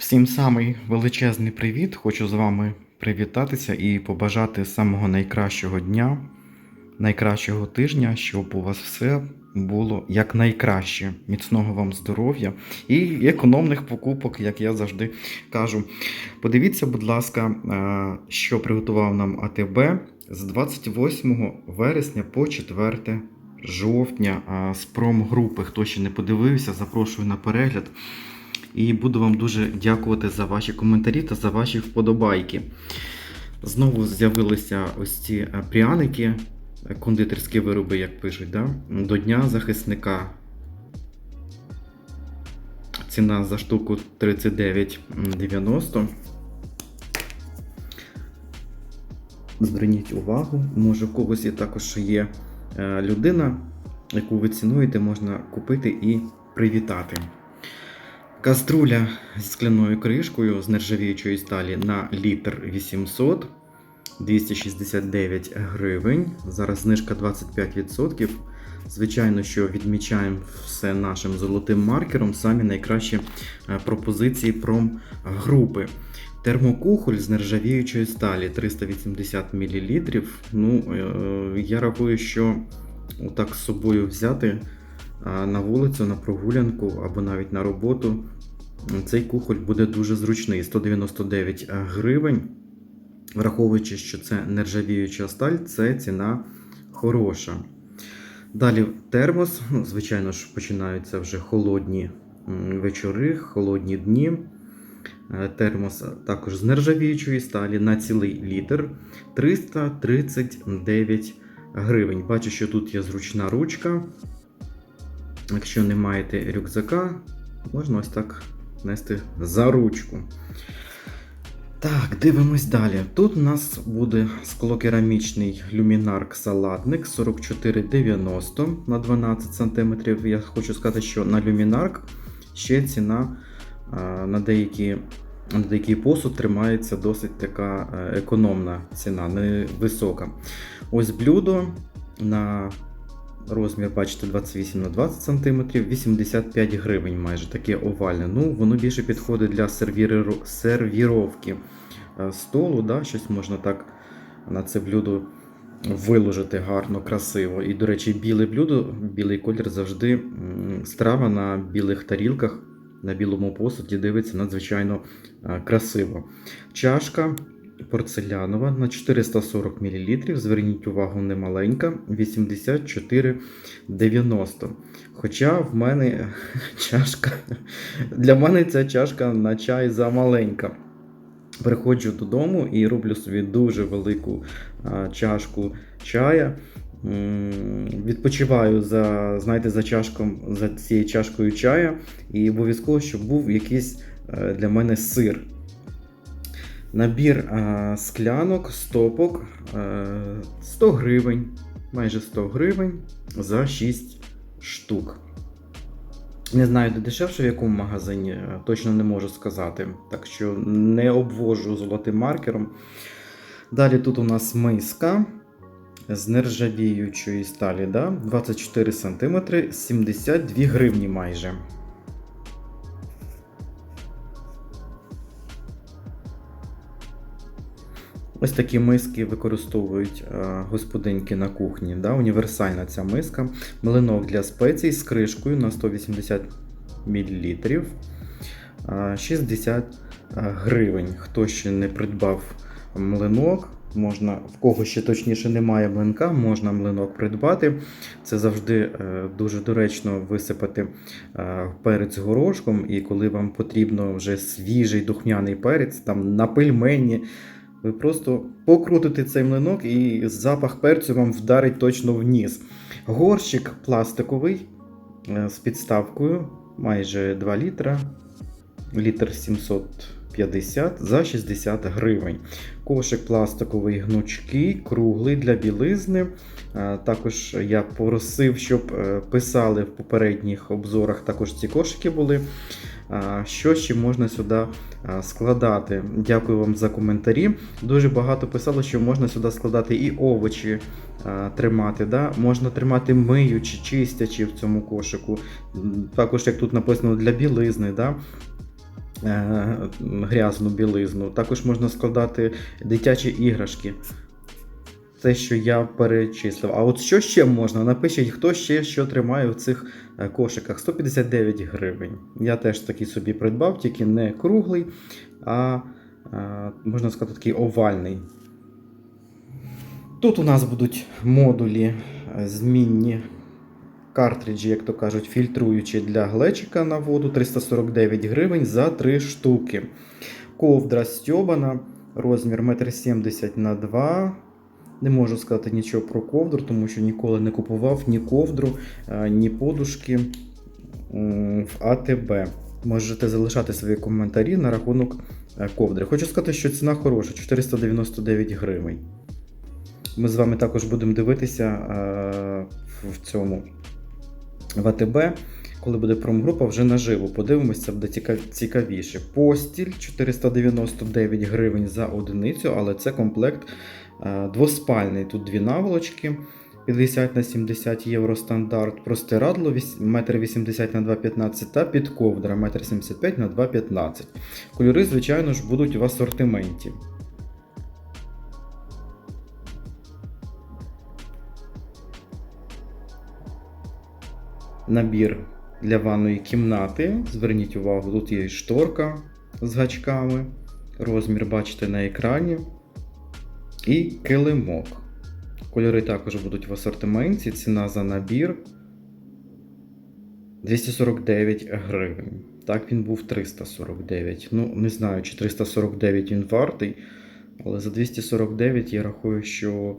Всім самий величезний привіт. Хочу з вами привітатися і побажати самого найкращого дня, найкращого тижня, щоб у вас все було якнайкраще. Міцного вам здоров'я і економних покупок, як я завжди кажу. Подивіться, будь ласка, е, що приготував нам АТБ з 28 вересня по 4 жовтня з промгрупи. Хто ще не подивився, запрошую на перегляд. І буду вам дуже дякувати за ваші коментарі та за ваші вподобайки. Знову з'явилися ось ці е, пряники, е, кондитерські вироби, як пишуть, да? до Дня захисника. Ціна за штуку 39,90. Зверніть увагу, може у когось є також є е, людина, яку ви цінуєте, можна купити і привітати. Каструля зі скляною кришкою з нержавіючої сталі на літр 800 269 гривень. Зараз знижка 25%. Звичайно, що відмічаємо все нашим золотим маркером. Самі найкращі е, пропозиції промгрупи. Термокухоль з нержавіючої сталі 380 мл. Ну, е, я рахую, що так з собою взяти на вулицю, на прогулянку або навіть на роботу. Цей кухоль буде дуже зручний 199 гривень. Враховуючи, що це нержавіюча сталь, це ціна хороша. Далі термос. Ну, Звичайно ж, починаються вже холодні вечори, холодні дні. Е, Термос також з нержавіючої сталі на цілий літр 339 гривень. Бачу, що тут є зручна ручка. Якщо не маєте рюкзака, можна ось так нести за ручку. Так, дивимось далі. Тут у нас буде склокерамічний люмінарк салатник 44,90 на 12 см. Я хочу сказати, що на люмінарк ще ціна на деякі. На деякий посуд тримається досить така е, економна ціна, невисока. Ось блюдо на Розмір, бачите, 28 на 20 см, 85 гривень майже таке овальне. Ну, воно більше підходить для сервіровки е, столу. Да? Щось можна так на це блюдо виложити гарно, красиво. І, до речі, біле блюдо, білий колір завжди страва на білих тарілках, на білому посуді дивиться надзвичайно е, красиво. Чашка порцелянова на 440 мл. Зверніть увагу, не маленька, 84,90. Хоча в мене чашка, для мене ця чашка на чай замаленька. Приходжу додому і роблю собі дуже велику чашку чая. Відпочиваю за, знаєте, за, чашком, за цією чашкою чая, і обов'язково, щоб був якийсь е, для мене сир. Набір а, склянок, стопок е, 100 гривень, майже 100 гривень за 6 штук. Не знаю, де дешевше в якому магазині, е, точно не можу сказати. Так що не обвожу золотим маркером. Далі тут у нас миска з нержавіючої сталі, да? 24 см, 72 гривні майже. Ось такі миски використовують е, господинки на кухні. Да? Універсальна ця миска. Млинок для спецій з кришкою на 180 мл. е, 60 гривень. Хто ще не придбав млинок, можна, в кого ще точніше немає млинка, можна млинок придбати. Це завжди е, дуже доречно висипати е, перець горошком, і коли вам потрібно вже свіжий духмяний перець, там на пельмені. Ви просто покрутите цей млинок і запах перцю вам вдарить точно в ніс. Горщик пластиковий е, з підставкою майже 2 літра, літр 750 за 60 гривень. Кошик пластиковий гнучкий, круглий для білизни. Також я просив, щоб е, писали в попередніх обзорах, також ці кошики були. Що ще можна сюди складати? Дякую вам за коментарі. Дуже багато писало, що можна сюди складати і овочі тримати. Да? Можна тримати миючі, чистячі в цьому кошику. Також, як тут написано, для білизни. Да? Е, грязну білизну. Також можна складати дитячі іграшки. Те, що я перечислив. А от що ще можна? Напишіть, хто ще що тримає в цих е, кошиках. 159 гривень. Я теж такий собі придбав, тільки не круглий, а е, можна сказати, такий овальний. Тут у нас будуть модулі змінні картриджі, як то кажуть, фільтруючі для глечика на воду 349 гривень за 3 штуки. Ковдра стьобана, розмір 1,70 на 2 Не можу сказати нічого про ковдру, тому що ніколи не купував ні ковдру, е, ні подушки в АТБ. Можете залишати свої коментарі на рахунок е, ковдри. Хочу сказати, що ціна хороша 499 гривень. Ми з вами також будемо дивитися е, в цьому в АТБ, коли буде промгрупа, вже наживо. Подивимося, це буде цікавіше. Постіль 499 гривень за одиницю, але це комплект е, двоспальний. Тут дві наволочки. 50 на 70 євро стандарт, простирадло 1,80 на 2,15 та підковдра 1,75 на 2,15. Кольори, звичайно ж, будуть в асортименті. Набір для ванної кімнати. Зверніть увагу, тут є шторка з гачками. Розмір бачите на екрані. І килимок. Кольори також будуть в асортименті. Ціна за набір 249 гривень. Так, він був 349. Ну, не знаю, чи 349 він вартий. Але за 249 я рахую, що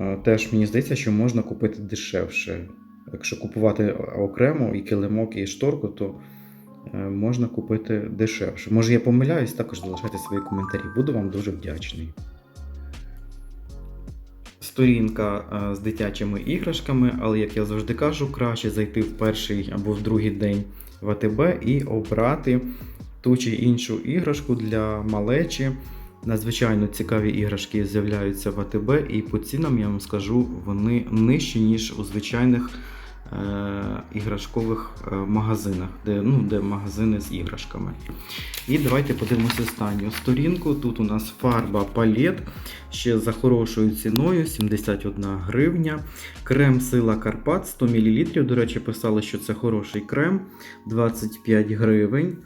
е, теж мені здається, що можна купити дешевше. Якщо купувати окремо і килимок, і шторку, то е, можна купити дешевше. Може я помиляюсь, також залишайте свої коментарі. Буду вам дуже вдячний. Сторінка е, з дитячими іграшками, але як я завжди кажу, краще зайти в перший або в другий день в АТБ і обрати ту чи іншу іграшку для малечі. Надзвичайно цікаві іграшки з'являються в АТБ, і по цінам я вам скажу, вони нижчі, ніж у звичайних е, іграшкових е, магазинах, де, ну, де магазини з іграшками. І давайте подивимося останню сторінку. Тут у нас фарба палет ще за хорошою ціною 71 гривня. Крем Сила Карпат 100 мл. До речі, писали, що це хороший крем 25 гривень.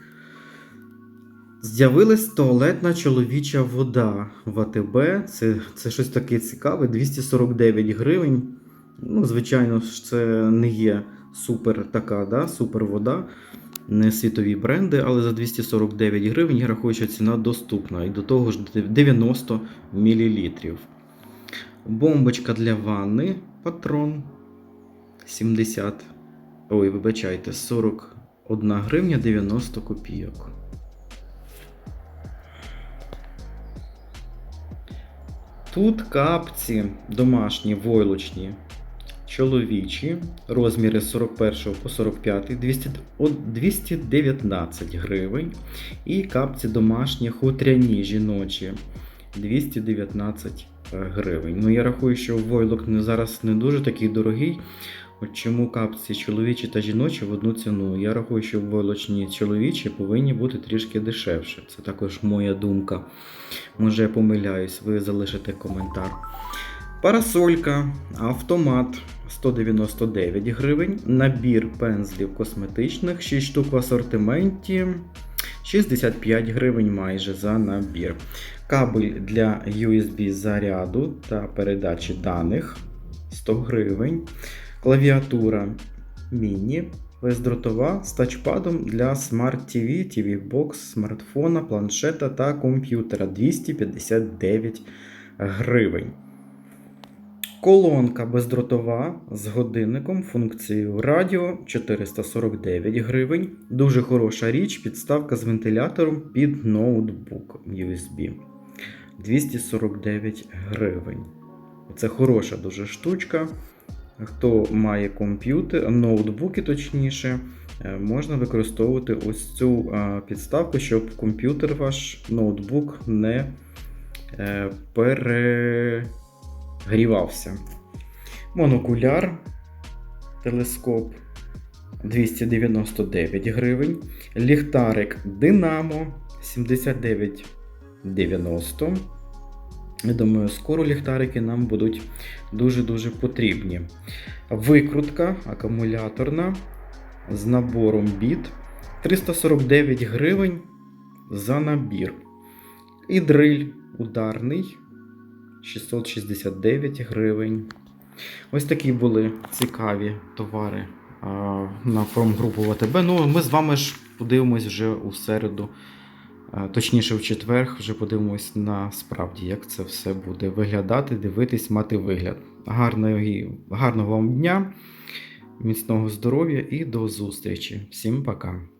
З'явилась туалетна чоловіча вода в АТБ. Це, це щось таке цікаве. 249 гривень. Ну, звичайно ж, це не є супер така, да, супер вода, не світові бренди, але за 249 гривень я рахую, що ціна доступна. І до того ж 90 мл. Бомбочка для ванни, патрон 70. Ой, вибачайте, 41 гривня 90 копійок. Тут капці домашні войлочні, чоловічі, розміри з 41 по 45, 200, 219 гривень. І капці домашні хутряні жіночі 219 гривень. Ну, я рахую, що войлок зараз не дуже такий дорогий. От чому капці чоловічі та жіночі в одну ціну? Я рахую, що войлочні чоловічі повинні бути трішки дешевше. Це також моя думка. Може, я помиляюсь, ви залишите коментар. Парасолька, автомат 199 гривень. Набір пензлів косметичних, 6 штук в асортименті. 65 гривень майже за набір. Кабель для USB заряду та передачі даних 100 гривень. Клавіатура міні бездротова з тачпадом для Smart TV, TV Box, смартфона, планшета та комп'ютера 259 гривень. Колонка бездротова з годинником, функцією радіо 449 гривень. Дуже хороша річ, підставка з вентилятором під ноутбук USB 249 гривень. Це хороша дуже штучка. Хто має комп'ютер, ноутбуки точніше, е, можна використовувати ось цю е, підставку, щоб комп'ютер ваш ноутбук не е, перегрівався. Монокуляр, телескоп 299 гривень. Ліхтарик Динамо 79,90. Я думаю, скоро ліхтарики нам будуть дуже-дуже потрібні. Викрутка акумуляторна з набором біт 349 гривень за набір. І дриль ударний 669 гривень. Ось такі були цікаві товари а, на промгрупу ВТБ. Ну, ми з вами ж подивимось вже у середу, точніше в четвер, вже подивимось на справді, як це все буде виглядати, дивитись, мати вигляд. Гарного, гарного вам дня, міцного здоров'я і до зустрічі. Всім пока!